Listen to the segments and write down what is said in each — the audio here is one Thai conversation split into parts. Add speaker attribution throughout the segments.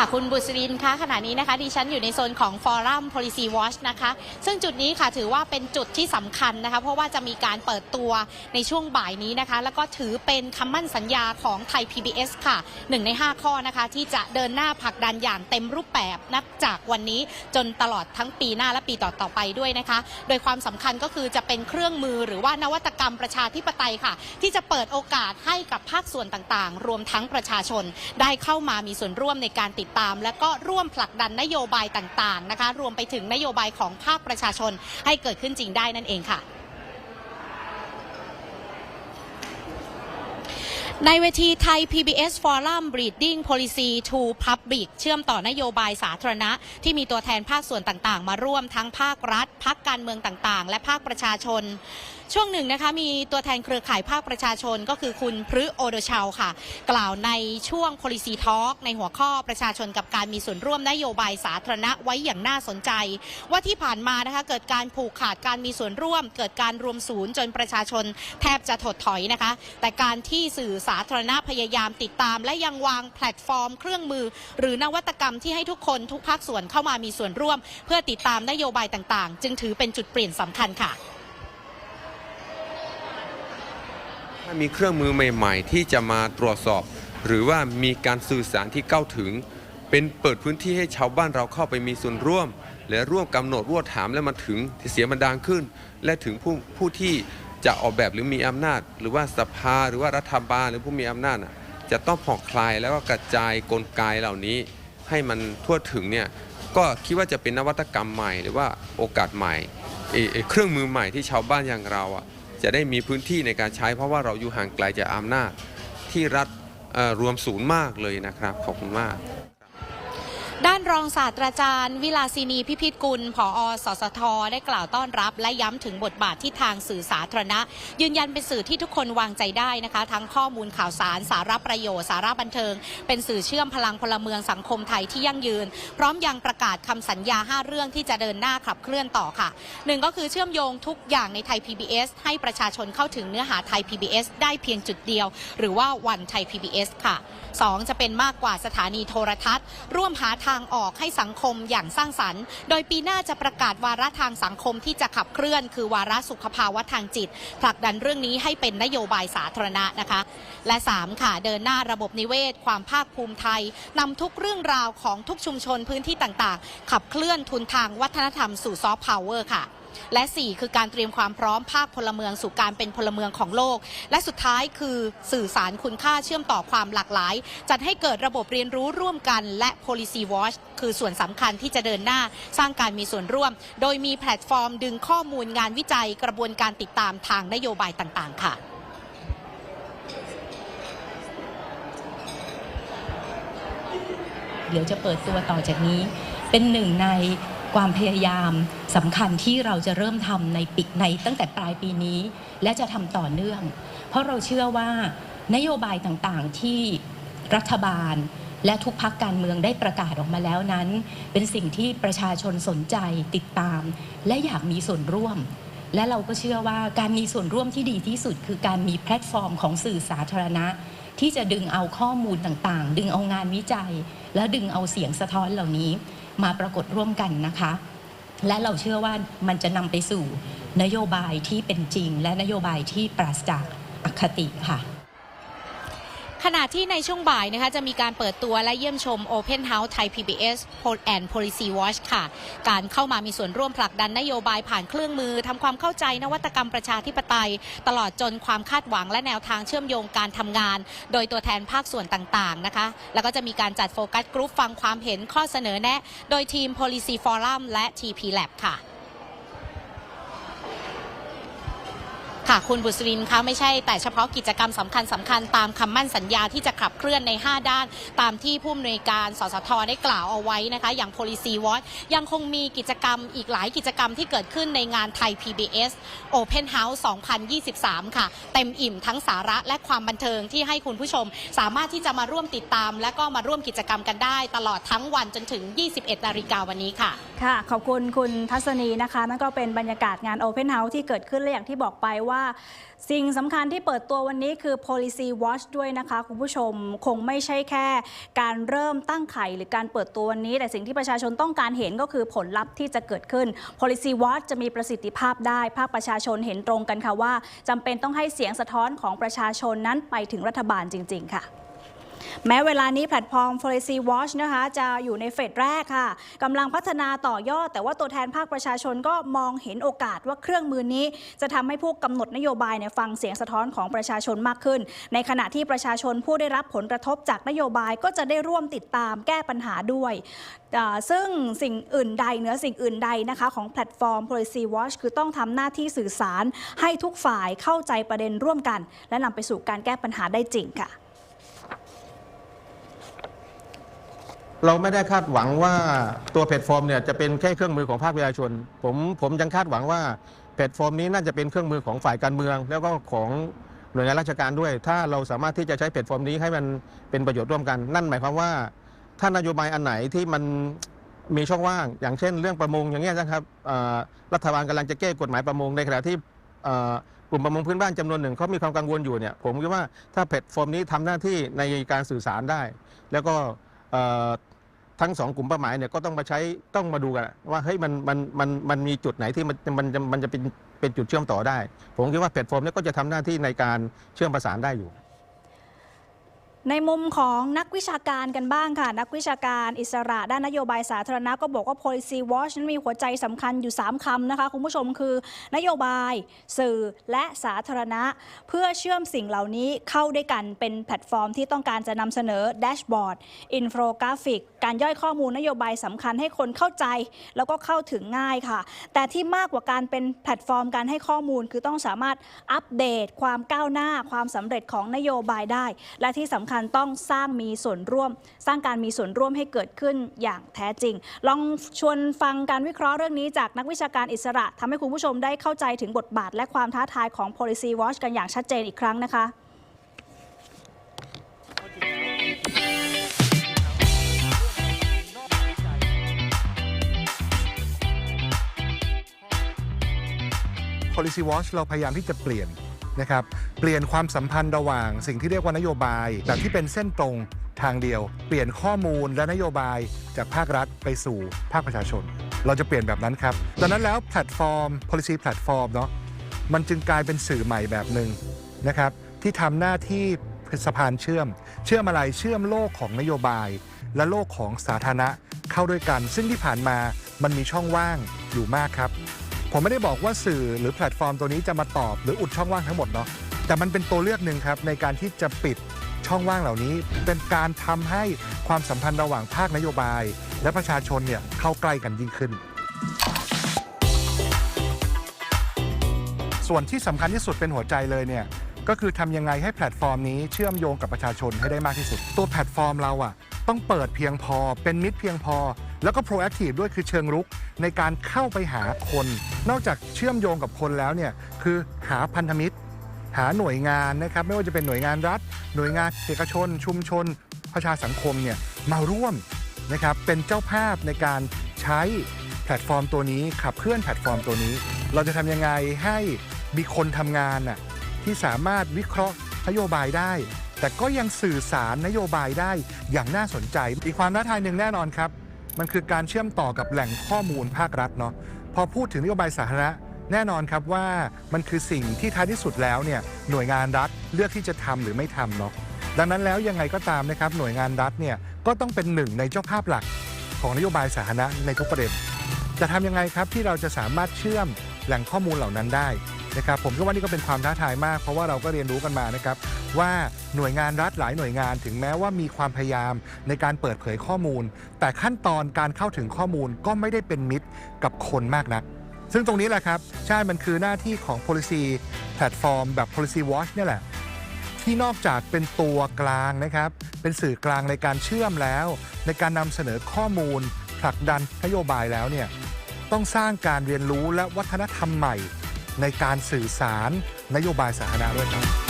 Speaker 1: ค่ะคุณบุษรินคะขณะนี้นะคะดิฉันอยู่ในโซนของ Forum Policy Watch นะคะ ซึ่งจุดนี้ค่ะถือว่าเป็นจุดที่สำคัญนะคะ เพราะว่าจะมีการเปิดตัวในช่วงบ่ายนี้นะคะ แล้วก็ถือเป็นคำมั่นสัญญาของไทย PBS ค่ะหนึ่งใน 5 ข้อนะคะ ที่จะเดินหน้าผลักดันอย่างเต็มรูปแบบนับจากวันนี้จนตลอดทั้งปีหน้าและปีต่อๆไปด้วยนะคะ โดยความสำคัญก็คือจะเป็นเครื่องมือหรือว่านวัตกรรมประชาธิปไตยค่ะ ที่จะเปิดโอกาสให้กับภาคส่วนต่างๆ รวมทั้งประชาชนได้เข้ามามีส่วนร่วมในการติดตาม และก็ร่วมผลักดันนโยบายต่างๆนะคะ รวมไปถึงนโยบายของภาคประชาชนให้เกิดขึ้นจริงได้นั่นเองค่ะในเวทีไทย PBS Forum Breeding Policy to Public เชื่อมต่อนโยบายสาธารณะ ที่มีตัวแทนภาคส่วนต่างๆ มาร่วมทั้งภาครัฐ พักการเมืองต่างๆ และภาคประชาชน ช่วงหนึ่งนะคะมีตัวแทนเครือข่ายภาคประชาชนก็คือคุณพฤโอโดชาวค่ะ กล่าวในช่วง Policy Talk ในหัวข้อประชาชนกับการมีส่วนร่วมนโยบายสาธารณะไว้อย่างน่าสนใจ ว่าที่ผ่านมานะคะเกิดการผูกขาดการมีส่วนร่วม เกิดการรวมศูนย์จนประชาชนแทบจะถดถอยนะคะ แต่การที่สื่อสาธารณะพยายามติดตาม และยังวางแพลตฟอร์ม เครื่องมือ หรือนวัตกรรมที่ให้ทุกคนทุกภาคส่วนเข้ามามีส่วนร่วม เพื่อติดตามนโยบายต่างๆ จึงถือเป็นจุดเปลี่ยนสำคัญค่ะ
Speaker 2: ถ้ามีเครื่องมือใหม่ๆ ที่จะมาตรวจสอบ หรือว่ามีการสื่อสารที่เข้าถึง เป็นเปิดพื้นที่ให้ชาวบ้านเราเข้าไปมีส่วนร่วม และร่วมกำหนดร่วมถามและมาถึงเสียงมันดังขึ้น และถึงผู้ผู้ที่จะออกแบบหรือมีอำนาจ หรือว่าสภาหรือว่ารัฐบาลหรือผู้มีอำนาจจะต้องผ่อนคลายแล้วก็กระจายกลไกเหล่านี้ ให้มันทั่วถึงเนี่ยก็คิดว่าจะเป็นนวัตกรรมใหม่ หรือว่าโอกาสใหม่เอ่อเอ่อเครื่องมือใหม่ที่ชาวบ้านอย่างเราอะ จะได้มีพื้นที่ในการใช้ เพราะว่าเราอยู่ห่างไกลจากอำนาจที่รัฐรวมศูนย์มากเลยนะครับ ขอบคุณมาก
Speaker 1: ด้านรองศาสตราจารย์ วิลาสินีพิพิธกุล ผอ สสท ได้กล่าวต้อนรับ และย้ำถึงบทบาทที่ทางสื่อสาธารณะ ยืนยันเป็นสื่อที่ทุกคนวางใจได้นะคะ ทั้งข้อมูลข่าวสาร สาระประโยชน์ สาระบันเทิง เป็นสื่อเชื่อมพลังพลเมืองสังคมไทยที่ยั่งยืน พร้อมยังประกาศคำสัญญา 5 เรื่องที่จะเดินหน้าขับเคลื่อนต่อค่ะหนึ่งก็คือเชื่อมโยงทุกอย่างในไทย PBS ให้ประชาชนเข้าถึงเนื้อหาไทย PBS ได้เพียงจุดเดียว หรือว่าวันไทย PBS ค่ะ 2 จะเป็นมากกว่าสถานีโทรทัศน์ ร่วมหาทางออกให้สังคมอย่างสร้างสรรค์ โดยปีหน้าจะประกาศวาระทางสังคมที่จะขับเคลื่อน คือวาระสุขภาวะทางจิต ผลักดันเรื่องนี้ให้เป็นนโยบายสาธารณะนะคะ และ 3 ค่ะ เดินหน้าระบบนิเวศ ความภาคภูมิไทยนำทุกเรื่องราวของทุกชุมชนพื้นที่ต่างๆ ขับเคลื่อนทุนทางวัฒนธรรมสู่ซอฟต์พาวเวอร์ค่ะ และ 4 คือการเตรียมความพร้อมภาคพลเมืองสู่การเป็นพลเมืองของโลก และสุดท้ายคือสื่อสารคุณค่าเชื่อมต่อความหลากหลาย จัดให้เกิดระบบเรียนรู้ร่วมกันและ policy watch คือส่วนสำคัญที่จะเดินหน้าสร้างการมีส่วนร่วม โดยมีแพลตฟอร์ม ดึงข้อมูลงานวิจัยกระบวนการติดตามทางนโยบายต่าง ๆ ค่ะ
Speaker 3: เดี๋ยวจะเปิดตัวต่อจากนี้ เป็นหนึ่งใน ความพยายามสำคัญที่เราจะเริ่มทำในปีในตั้งแต่ปลายปีนี้ และจะทำต่อเนื่อง เพราะเราเชื่อว่านโยบายต่างๆที่รัฐบาลและทุกพักการเมืองได้ประกาศออกมาแล้วนั้น เป็นสิ่งที่ประชาชนสนใจติดตาม และอยากมีส่วนร่วม และเราก็เชื่อว่าการมีส่วนร่วมที่ดีที่สุด คือการมีแพลตฟอร์มของสื่อสาธารณะ ที่จะดึงเอาข้อมูลต่างๆ ดึงเอางานวิจัย และดึงเอาเสียงสะท้อนเหล่านี้ มาปรากฏร่วมกันนะคะ และเราเชื่อว่ามันจะนำไปสู่นโยบายที่เป็นจริง และนโยบายที่ปราศจากอคติค่ะ
Speaker 1: ขณะที่ในช่วงบ่ายนะคะจะมีการเปิดตัวและเยี่ยมชม Open House ไทย PBS and Policy Watch ค่ะ การเข้ามามีส่วนร่วมผลักดันนโยบายผ่านเครื่องมือทำความเข้าใจนวัตกรรมประชาธิปไตย ตลอดจนความคาดหวังและแนวทางเชื่อมโยงการทำงาน โดยตัวแทนภาคส่วนต่างๆนะคะ แล้วก็จะมีการจัดโฟกัสกรุ๊ปฟังความเห็นข้อเสนอแนะ โดยทีม Policy Forum และ TP Lab ค่ะ ค่ะ คุณบุษรินคะไม่ใช่แต่เฉพาะกิจกรรมสำคัญสำคัญตามคำมั่นสัญญาที่จะขับเคลื่อนใน 5 ด้าน ตามที่ผู้อำนวยการสสทได้กล่าวเอาไว้นะคะ อย่าง policy watch ยังคงมีกิจกรรมอีกหลายกิจกรรมที่เกิดขึ้นในงานไทย PBS Open House 2023 ค่ะ เต็มอิ่มทั้งสาระและความบันเทิงที่ให้คุณผู้ชม สามารถที่จะมาร่วมติดตาม และก็มาร่วมกิจกรรมกันได้ ตลอดทั้งวันจนถึง 21 นาฬิกาวันนี้ค่ะ
Speaker 4: ค่ะ ขอบคุณคุณทัศนีนะคะนั่นก็เป็นบรรยากาศงาน Open House ที่เกิดขึ้นและอย่างที่บอกไปว่าว่าสิ่งสำคัญที่เปิดตัววันนี้คือ policy watch ด้วยนะคะคุณผู้ชมคงไม่ใช่แค่การเริ่มตั้งไข่หรือการเปิดตัววันนี้ แต่สิ่งที่ประชาชนต้องการเห็นก็คือผลลัพธ์ที่จะเกิดขึ้น policy watch จะมีประสิทธิภาพได้ ภาคประชาชนเห็นตรงกันค่ะว่าจำเป็นต้องให้เสียงสะท้อนของประชาชนนั้นไปถึงรัฐบาลจริง ๆ ค่ะ แม้เวลานี้แพลตฟอร์ม Policy Watch นะคะจะอยู่ในเฟสแรกค่ะกำลังพัฒนาต่อยอด แต่ว่าตัวแทนภาคประชาชนก็มองเห็นโอกาสว่าเครื่องมือนี้ จะทำให้ผู้กำหนดนโยบายเนี่ยฟังเสียงสะท้อนของประชาชนมากขึ้น ในขณะที่ประชาชนผู้ได้รับผลกระทบจากนโยบายก็จะได้ร่วมติดตามแก้ปัญหาด้วย ซึ่งสิ่งอื่นใดเหนือสิ่งอื่นใดนะคะของแพลตฟอร์ม Policy Watch คือต้องทำหน้าที่สื่อสารให้ทุกฝ่ายเข้าใจประเด็นร่วมกัน และนำไปสู่การแก้ปัญหาได้จริงค่ะ
Speaker 5: เราไม่ได้คาดหวังว่าตัวแพลตฟอร์มเนี่ยจะเป็นแค่เครื่องมือของภาคประชาชน ผมผมยังคาดหวังว่าแพลตฟอร์มนี้น่าจะเป็นเครื่องมือของฝ่ายการเมือง แล้วก็ของหน่วยงานราชการด้วย ถ้าเราสามารถที่จะใช้แพลตฟอร์มนี้ให้มันเป็นประโยชน์ร่วมกัน นั่นหมายความว่า ถ้านโยบายอันไหนที่มันมีช่องว่าง อย่างเช่น เรื่องประมงอย่างเงี้ยนะครับรัฐบาลกำลังจะแก้กฎหมายประมงในขณะที่กลุ่มประมงพื้นบ้านจำนวนหนึ่งเขามีความกังวลอยู่เนี่ยผมคิดว่าถ้าแพลตฟอร์มนี้ทำหน้าที่ในการสื่อสารได้ แล้วก็ ทั้งสองกลุ่มเป้าหมายเนี่ยก็ต้องมาใช้ต้องมาดูกันว่าเฮ้ยมันมันมันมันมีจุดไหนที่มันมันจะมันจะเป็นเป็นจุดเชื่อมต่อได้ ผมคิดว่าแพลตฟอร์มนี้ก็จะทำหน้าที่ในการเชื่อมประสานได้อยู่
Speaker 4: ในมุมของนักวิชาการกันบ้างค่ะ นักวิชาการอิสระด้านนโยบายสาธารณะก็บอกว่า policy watch นั้นมีหัวใจสำคัญอยู่ 3คำนะคะ คุณผู้ชมคือนโยบาย สื่อและสาธารณะ เพื่อเชื่อมสิ่งเหล่านี้เข้าด้วยกันเป็นแพลตฟอร์มที่ต้องการจะนำเสนอแดชบอร์ดอินโฟกราฟิกการย่อยข้อมูลนโยบายสำคัญให้คนเข้าใจ แล้วก็เข้าถึงง่ายค่ะ แต่ที่มากกว่าการเป็นแพลตฟอร์มการให้ข้อมูลคือต้องสามารถอัปเดต ความก้าวหน้าความสำเร็จของนโยบายได้ และที่สำคัญต้องสร้างมีส่วนร่วม สร้างการมีส่วนร่วมให้เกิดขึ้นอย่างแท้จริง ลองชวนฟังการวิเคราะห์เรื่องนี้จากนักวิชาการอิสระทำให้คุณผู้ชมได้เข้าใจถึงบทบาท และความท้าทายของ policy watch กันอย่างชัดเจนอีกครั้งนะคะ
Speaker 6: policy watch เราพยายามที่จะเปลี่ยนนะครับ เปลี่ยนความสัมพันธ์ระหว่างสิ่งที่เรียกว่านโยบายแบบที่เป็นเส้นตรงทางเดียว เปลี่ยนข้อมูลและนโยบายจากภาครัฐไปสู่ภาคประชาชน เราจะเปลี่ยนแบบนั้นครับดังนั้นแล้วแพลตฟอร์ม policy platform เนาะมันจึงกลายเป็นสื่อใหม่แบบหนึ่งนะครับที่ทำหน้าที่สะพานเชื่อม เชื่อมอะไรเชื่อมโลกของนโยบาย และโลกของสาธารณะเข้าด้วยกัน ซึ่งที่ผ่านมามันมีช่องว่างอยู่มากครับ ผมไม่ได้บอกว่าสื่อหรือแพลตฟอร์มตัวนี้จะมาตอบหรืออุดช่องว่างทั้งหมดเนาะ แต่มันเป็นตัวเลือกหนึ่งครับในการที่จะปิดช่องว่างเหล่านี้ เป็นการทำให้ความสัมพันธ์ระหว่างภาคนโยบาย และประชาชนเนี่ยเข้าใกล้กันยิ่งขึ้น ส่วนที่สำคัญที่สุดเป็นหัวใจเลยเนี่ยก็คือทำยังไงให้แพลตฟอร์มนี้เชื่อมโยงกับประชาชนให้ได้มากที่สุด ตัวแพลตฟอร์มเราอะต้องเปิดเพียงพอ เป็นมิตรเพียงพอ แล้วก็ proactive ด้วยคือเชิงรุกในการเข้าไปหาคน นอกจากเชื่อมโยงกับคนแล้วเนี่ยคือหาพันธมิตร หาหน่วยงานนะครับไม่ว่าจะเป็นหน่วยงานรัฐ หน่วยงานเอกชน ชุมชน ประชาสังคมเนี่ยมาร่วมนะครับเป็นเจ้าภาพในการใช้แพลตฟอร์มตัวนี้ขับเคลื่อนแพลตฟอร์มตัวนี้ เราจะทำยังไงให้มีคนทำงานน่ะที่สามารถวิเคราะห์นโยบายได้ แต่ก็ยังสื่อสารนโยบายได้อย่างน่าสนใจ อีกความท้าทายหนึ่งแน่นอนครับ มันคือการเชื่อมต่อกับแหล่งข้อมูลภาครัฐเนาะพอพูดถึงนโยบายสาธารณะ แน่นอนครับว่ามันคือสิ่งที่ท้ายที่สุดแล้วเนี่ยหน่วยงานรัฐเลือกที่จะทำหรือไม่ทำเนาะดังนั้นแล้วยังไงก็ตามนะครับหน่วยงานรัฐเนี่ยก็ต้องเป็นหนึ่งในเจ้าภาพหลักของนโยบายสาธารณะในทุกประเด็นจะทำยังไงครับที่เราจะสามารถเชื่อมแหล่งข้อมูลเหล่านั้นได้นะครับผมคิดว่านี่ก็เป็นความท้าทายมาก เพราะว่าเราก็เรียนรู้กันมานะครับว่าหน่วยงานรัฐหลายหน่วยงานถึงแม้ว่ามีความพยายามในการเปิดเผยข้อมูล แต่ขั้นตอนการเข้าถึงข้อมูลก็ไม่ได้เป็นมิตรกับคนมากนัก ซึ่งตรงนี้แหละครับ ใช่ มันคือหน้าที่ของ policy platform แบบ policy watch เนี่ยแหละ ที่นอกจากเป็นตัวกลางนะครับ เป็นสื่อกลางในการเชื่อมแล้ว ในการนำเสนอข้อมูล ผลักดันนโยบายแล้วเนี่ย ต้องสร้างการเรียนรู้และวัฒนธรรมใหม่ ในการสื่อสารนโยบายสาธารณะด้วยครับ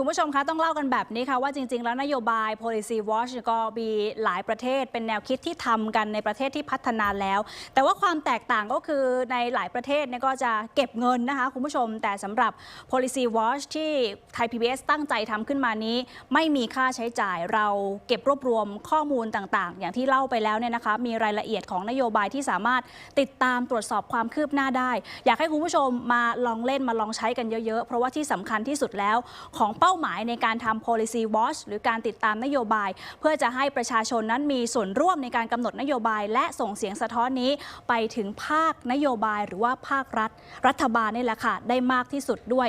Speaker 4: คุณผู้ชมคะต้องเล่ากันแบบนี้ค่ะว่าจริง ๆ แล้วนโยบาย policy watch ก็มีหลายประเทศเป็นแนวคิดที่ทำกันในประเทศที่พัฒนาแล้ว แต่ว่าความแตกต่างก็คือในหลายประเทศเนี่ยก็จะเก็บเงินนะคะคุณผู้ชม แต่สำหรับ policy watch ที่ไทย PBS ตั้งใจทำขึ้นมานี้ ไม่มีค่าใช้จ่ายเราเก็บรวบรวมข้อมูลต่างๆ อย่างที่เล่าไปแล้วเนี่ยนะคะมีรายละเอียดของนโยบายที่สามารถติดตามตรวจสอบความคืบหน้าได้ อยากให้คุณผู้ชมมาลองเล่นมาลองใช้กันเยอะๆ เพราะว่าที่สำคัญที่สุดแล้วของเป้าหมายในการทำ policy watch หรือการติดตามนโยบาย เพื่อจะให้ประชาชนนั้นมีส่วนร่วมในการกำหนดนโยบาย และส่งเสียงสะท้อนนี้ไปถึงภาคนโยบายหรือว่าภาครัฐ รัฐบาลนี่แหละค่ะได้มากที่สุดด้วย